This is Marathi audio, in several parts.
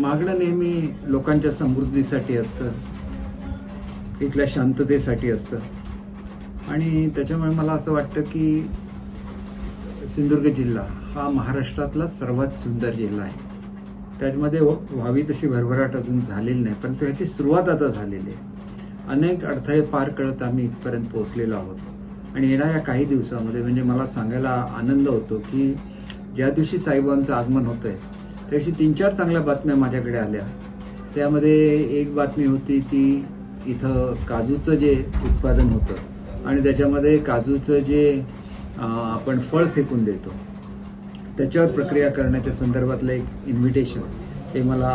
मागणं नेहमी लोकांच्या समृद्धीसाठी असतं इथल्या शांततेसाठी असतं. आणि त्याच्यामुळे मला असं वाटतं की सिंधुदुर्ग जिल्हा हा महाराष्ट्रातला सर्वात सुंदर जिल्हा आहे. त्याच्यामध्ये हो, व्हावी तशी भरभराट अजून झालेली नाही परंतु ह्याची सुरुवात आता झालेली आहे. अनेक अडथळे पार करत आम्ही इथपर्यंत पोहोचलेलो आहोत. आणि येणाऱ्या काही दिवसामध्ये म्हणजे मला सांगायला आनंद होतो की ज्या दिवशी साहेबांचं आगमन होतं आहे त्याशी तीन चार चांगल्या बातम्या माझ्याकडे आल्या. त्यामध्ये एक बातमी होती ती इथं काजूचं जे उत्पादन होतं आणि त्याच्यामध्ये काजूचं जे आपण फळ फेकून देतो त्याच्यावर प्रक्रिया करण्याच्या संदर्भातलं एक इन्व्हिटेशन हे मला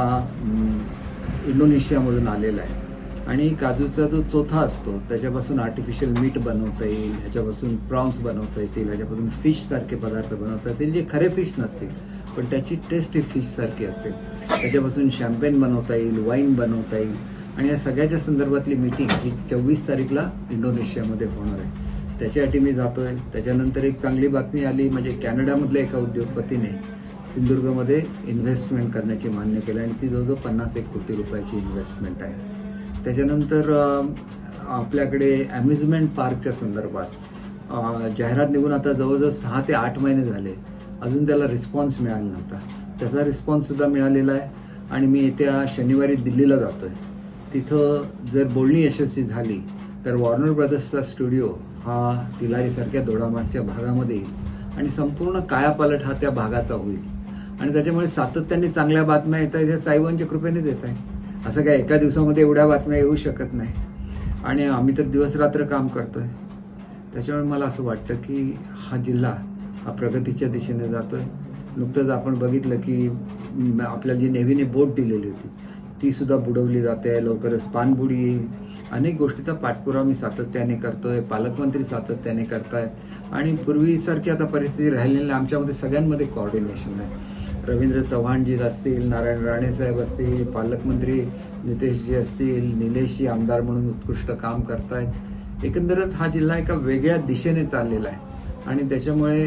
इंडोनेशियामधून आलेलं आहे. आणि काजूचा जो चोथा असतो त्याच्यापासून आर्टिफिशियल मीठ बनवता येईल ह्याच्यापासून प्रॉन्स बनवता येतील ह्याच्यापासून फिशसारखे पदार्थ बनवता येतील जे खरे फिश नसतील. पण त्याची टेस्ट ही फिशसारखी असेल. त्याच्यापासून शॅम्पेन बनवता येईल वाईन बनवता येईल. आणि या सगळ्याच्या संदर्भातली मीटिंग ही चोवीस तारीखला इंडोनेशियामध्ये होणार आहे. त्याच्यासाठी मी जातो आहे त्याच्यानंतर एक चांगली बातमी आली म्हणजे कॅनडामधल्या एका उद्योगपतीने सिंधुदुर्गमध्ये इन्व्हेस्टमेंट करण्याची मान्य केलं आणि ती जवळजवळ पन्नास एक कोटी रुपयाची इन्व्हेस्टमेंट आहे. त्याच्यानंतर आपल्याकडे ॲम्युजमेंट पार्कच्या संदर्भात जाहिरात निघून आता जवळजवळ सहा ते आठ महिने झाले. अजून त्याला रिस्पॉन्स मिळाला नव्हता. त्याचा रिस्पॉन्ससुद्धा मिळालेला आहे. आणि मी येत्या शनिवारी दिल्लीला जातो आहे तिथं जर बोलणी यशस्वी झाली तर वॉर्नर ब्रदर्सचा स्टुडिओ हा तिलारीसारख्या दोडामागच्या भागामध्ये येईल. आणि संपूर्ण कायापालट हा त्या भागाचा होईल. आणि त्याच्यामुळे सातत्याने चांगल्या बातम्या येत आहेत ह्या साईबांच्या कृपेने देत आहेत. असं काय एका दिवसामध्ये एवढ्या बातम्या येऊ शकत नाही. आणि आम्ही तर दिवसरात्र काम करतो आहे त्याच्यामुळे मला असं वाटतं की हा जिल्हा हा प्रगतीच्या दिशेने जातोय. नुकतंच आपण बघितलं की आपल्याला जी नेव्हीने बोट दिलेली होती ती सुद्धा बुडवली जाते. लवकरच पाणबुडी येईल अनेक गोष्टीचा पाठपुरावा मी सातत्याने करतोय पालकमंत्री सातत्याने करतायत. आणि पूर्वीसारखी आता परिस्थिती राहिलेली नाही. आमच्यामध्ये सगळ्यांमध्ये कॉर्डिनेशन आहे. रवींद्र चव्हाणजी असतील नारायण राणे साहेब असतील पालकमंत्री नितेशजी असतील निलेशजी आमदार म्हणून उत्कृष्ट काम करतायत. एकंदरच हा जिल्हा एका वेगळ्या दिशेने चाललेला आहे. आणि त्याच्यामुळे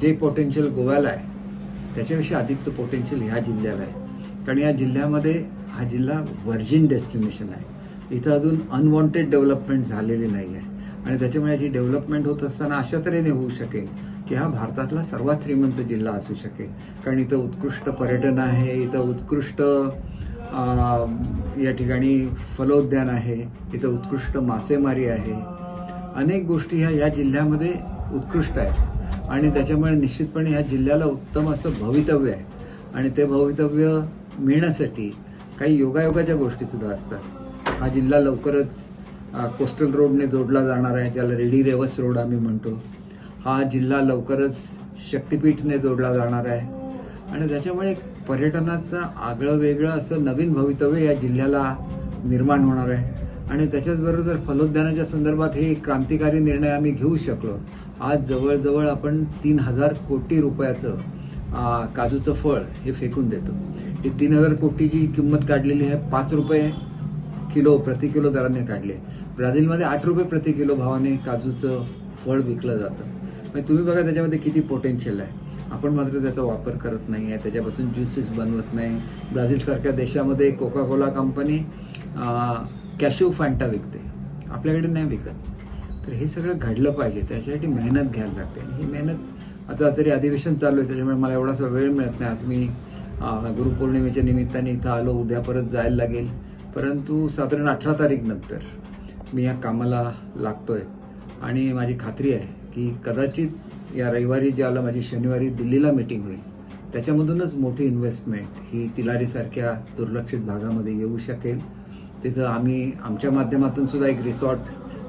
जे पोटेन्शियल गोव्याला आहे त्याच्यापेक्षा अधिकचं पोटेन्शियल ह्या जिल्ह्याला आहे. कारण या जिल्ह्यामध्ये हा जिल्हा व्हर्जिन डेस्टिनेशन आहे. इथं अजून अनवॉन्टेड डेव्हलपमेंट झालेली नाही आहे. आणि त्याच्यामुळे याची डेव्हलपमेंट होत असताना अशा तऱ्हेने होऊ शकेल की हा भारतातला सर्वात श्रीमंत जिल्हा असू शकेल. कारण इथं उत्कृष्ट पर्यटन आहे इथं उत्कृष्ट या ठिकाणी फलोद्यान आहे इथं उत्कृष्ट मासेमारी आहे. अनेक गोष्टी ह्या या जिल्ह्यामध्ये उत्कृष्ट आहे. आणि त्याच्यामुळे निश्चितपणे ह्या जिल्ह्याला उत्तम असं भवितव्य आहे. आणि ते भवितव्य मिळण्यासाठी काही योगायोगाच्या गोष्टीसुद्धा असतात. हा जिल्हा लवकरच कोस्टल रोडने जोडला जाणार आहे. त्याला रेडी रेवस रोड आम्ही म्हणतो. हा जिल्हा लवकरच शक्तिपीठने जोडला जाणार आहे. आणि त्याच्यामुळे पर्यटनाचं आगळं वेगळं असं नवीन भवितव्य या जिल्ह्याला निर्माण होणार आहे. आणि त्याच्याचबरोबर फलोद्यानाच्या संदर्भात हे क्रांतिकारी निर्णय आम्ही घेऊ शकलो. आज जवळजवळ आपण तीन हजार कोटी रुपयाचं काजूचं फळ हे फेकून देतो. ही तीन हजार कोटीची किंमत काढलेली आहे पाच रुपये किलो प्रति किलो दराने काढले ब्राझीलमध्ये आठ रुपये प्रति किलो भावाने काजूचं फळ विकलं जातं. म्हणजे तुम्ही बघा त्याच्यामध्ये किती पोटेन्शियल आहे. आपण मात्र त्याचा वापर करत नाही आहे त्याच्यापासून ज्युसेस बनवत नाही. ब्राझीलसारख्या देशामध्ये Coca Cola company cashew Fanta विकते. आपल्याकडे नाही विकत. तर हे सगळं घडलं पाहिजे त्याच्यासाठी मेहनत घ्यायला लागते. आणि ही मेहनत आता तरी अधिवेशन चालू आहे त्याच्यामुळे मला एवढासा वेळ मिळत नाही. आज मी गुरुपौर्णिमेच्या निमित्ताने इथं आलो उद्या परत जायला लागेल. परंतु साधारण अठरा तारीख नंतर मी या कामाला लागतोय. आणि माझी खात्री आहे की कदाचित या रविवारी जे आलं माझी शनिवारी दिल्लीला मीटिंग होईल. त्याच्यामधूनच मोठी इन्व्हेस्टमेंट ही तिलारीसारख्या दुर्लक्षित भागामध्ये येऊ शकेल. तिथं आम्ही आमच्या माध्यमातून सुद्धा एक रिसॉर्ट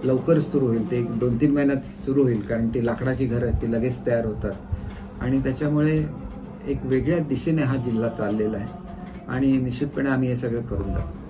लवकरच सुरू होईल. ते एक दोन तीन महिन्यात सुरू होईल कारण ती लाकडाची घरं आहेत ती लगेच तयार होतात. आणि त्याच्यामुळे एक वेगळ्या दिशेने हा जिल्हा चाललेला आहे. आणि निश्चितपणे आम्ही हे सगळं करून दाखवू.